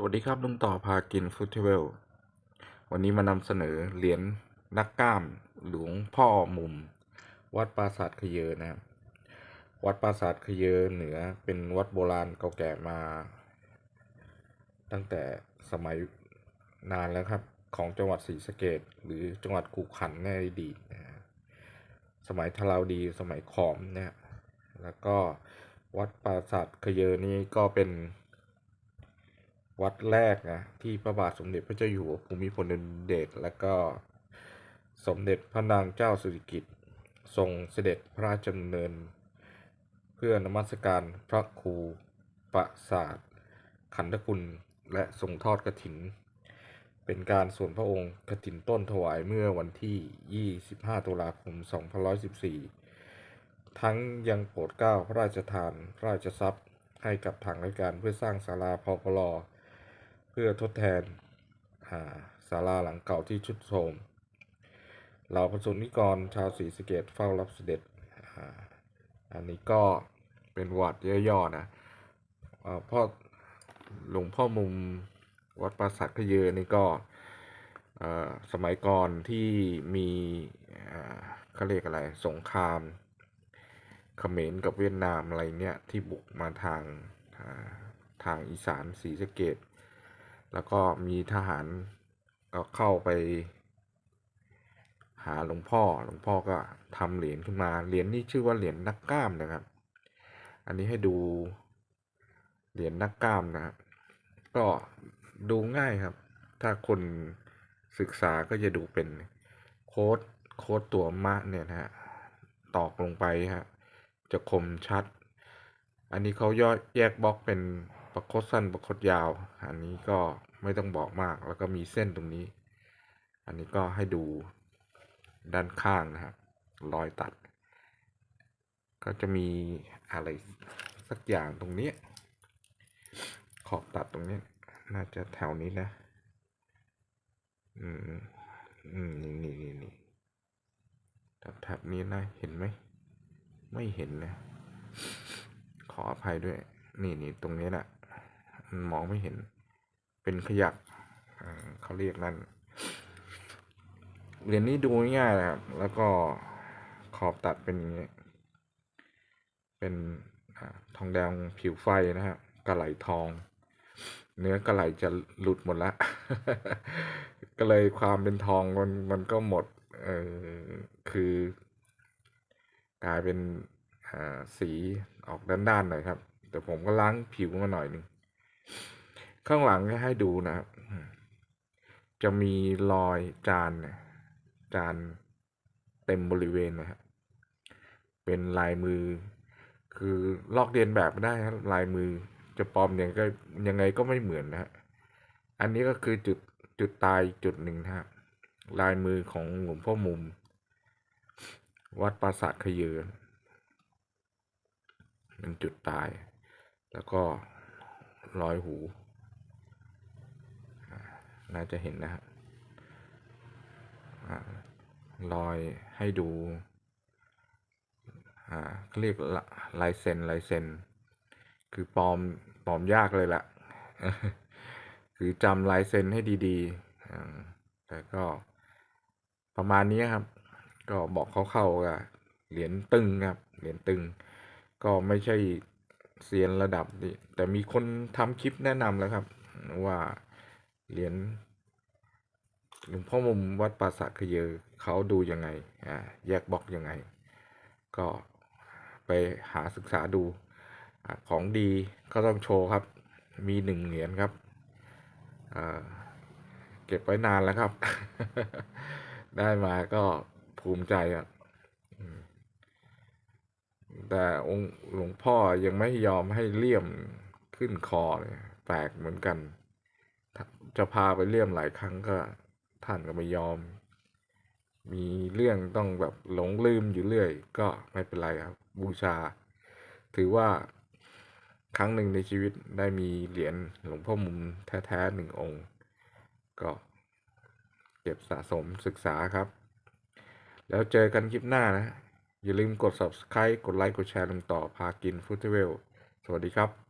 สวัสดีครับลุงต่อพากินฟุตเทเวลวันนี้มานำเสนอเหรียญนักกล้ามหลวงพ่อมุม วัดปราสาทขยเยอนะครับวัดปราสาทขยเยอเหนือเป็นวัดโบราณเก่าแก่มา ตั้งแต่สมัยนานแล้วครับ ของจังหวัดศรีสะเกดหรือจังหวัดกุขันในอดีตนะสมัยทราวดีสมัยขอมเนี่ยแล้วก็วัดปราสาทขยเยอนี้ก็เป็น วัดแรกนะที่พระบาทสมเด็จพระเจ้าอยู่หัวภูมิพลอดุลเดชและก็สมเด็จพระนางเจ้าสิริกิติ์ทรงเสด็จพระราชดำเนิน เพื่อนมัสการพระครูประสาทขันธคุณและทรงทอดกระถิน เป็นการส่วนพระองค์กระถินต้นถวายเมื่อวันที่ 25 ตุลาคม 2514 ทั้งยังโปรดเกล้าพระราชทานพระราชทรัพย์ให้กับทางราชการเพื่อสร้างศาลาพพลเพื่อทดแทนอ่าศาลาหลังเก่าที่ชุดโทมเหล่าประสนิกรชาวศรีสะเกดเฝ้ารับเสด็จอันนี้ก็เป็นวัดย่อๆนะพ่อหลวงพ่อมุมวัดปราสาทขยเยอนี่ก็อ่อสมัยก่อนที่มีอ่าเขาเรียกอะไรสงครามเขมรกับเวียดนามอะไรเนี่ยที่บุกมาทางทางอีสานศรีสะเกด แล้วก็มีทหารก็เข้าไปหาหลวงพ่อ หลวงพ่อก็ทำเหรียญขึ้นมา เหรียญนี้ชื่อว่าเหรียญนักกล้ามนะครับ อันนี้ให้ดูเหรียญนักกล้ามนะครับ ก็ดูง่ายครับ ถ้าคนศึกษาก็จะดูเป็นโค้ดโค้ดตัวมะเนี่ยนะฮะ ตอกลงไปฮะ จะคมชัด อันนี้เขาย่อแยกบล็อกเป็น ประคดสั้นประคดยาว อันนี้ก็ไม่ต้องบอกมาก แล้วก็มีเส้นตรงนี้ อันนี้ก็ให้ดูด้านข้างนะครับ รอยตัด ก็จะมีอะไรสักอย่างตรงนี้ ขอบตัดตรงนี้ น่าจะแถวนี้นะ อืม อืม นี่นี่นี่นี่แถบนี้นะ เห็นไหม ไม่เห็นนะ ขออภัยด้วย นี่นี่ตรงนี้แหละ มองไม่เห็น เป็นขยักเขาเรียกนั่นเหรียญนี้ดูง่ายนะครับ แล้วก็ขอบตัดเป็นอย่างนี้ เป็นอทองแดงผิวไฟนะฮะกระไหลทอง เนื้อกระไหลจะหลุดหมดละ ก็เลยความเป็นทองมันมันก็หมด เออคือกลายเป็นสีออกด้านๆหน่อยครับ แต่ผมก็ล้างผิวมาหน่อยหนึ่ง ข้างหลังให้ดูนะครับ จะมีรอยจานจานเต็มบริเวณนะครับเป็นลายมือ คือลอกเลียนแบบไม่ได้ครับลายมือจะปลอมยังก็ยังไงก็ไม่เหมือนนะฮะอันนี้ก็คือจุดจุดตายจุดหนึ่งนะฮะลายมือของหลวงพ่อมุม วัดปราสาทขยเยอเป็นจุดตาย แล้วก็ รอยหู น่าจะเห็นนะฮะรอยให้ดูอ่าเรียกลายเซ็นลายเซ็น คือปลอมปลอมยากเลยละคือจำลายเซ็นให้ดีๆ แต่ก็ประมาณนี้ครับ ก็บอกเข้าๆว่าเหรียญตึงครับ เหรียญตึง ก็ไม่ใช่ เซียนระดับนี้แต่มีคนทำคลิปแนะนำแล้วครับ ว่าเหรียญหลวงพ่อมุมวัดปราสาทขยเยอเขาดูยังไงอ่าแยกบล็อกยังไง ก็ไปหาศึกษาดูอของดีก็ต้องโชว์ครับ มีหนึ่งเหรียญครับเก็บไว้นานแล้วครับ ได้มาก็ภูมิใจอะอืม แต่องค์หลวงพ่อยังไม่ยอมให้เลี่ยมขึ้นคอเลยแปลกเหมือนกัน จะพาไปเลี่ยมหลายครั้งก็ท่านก็ไม่ยอม มีเรื่องต้องแบบหลงลืมอยู่เรื่อย ก็ไม่เป็นไรครับ บูชา ถือว่าครั้งหนึ่งในชีวิตได้มีเหรียญหลวงพ่อมุมแท้ๆหนึ่งองค์ ก็เก็บสะสมศึกษาครับ แล้วเจอกันคลิปหน้านะ อย่าลืมกด subscribe กดไลค์ กดแชร์ลงต่อพากินฟุตเวล สวัสดีครับ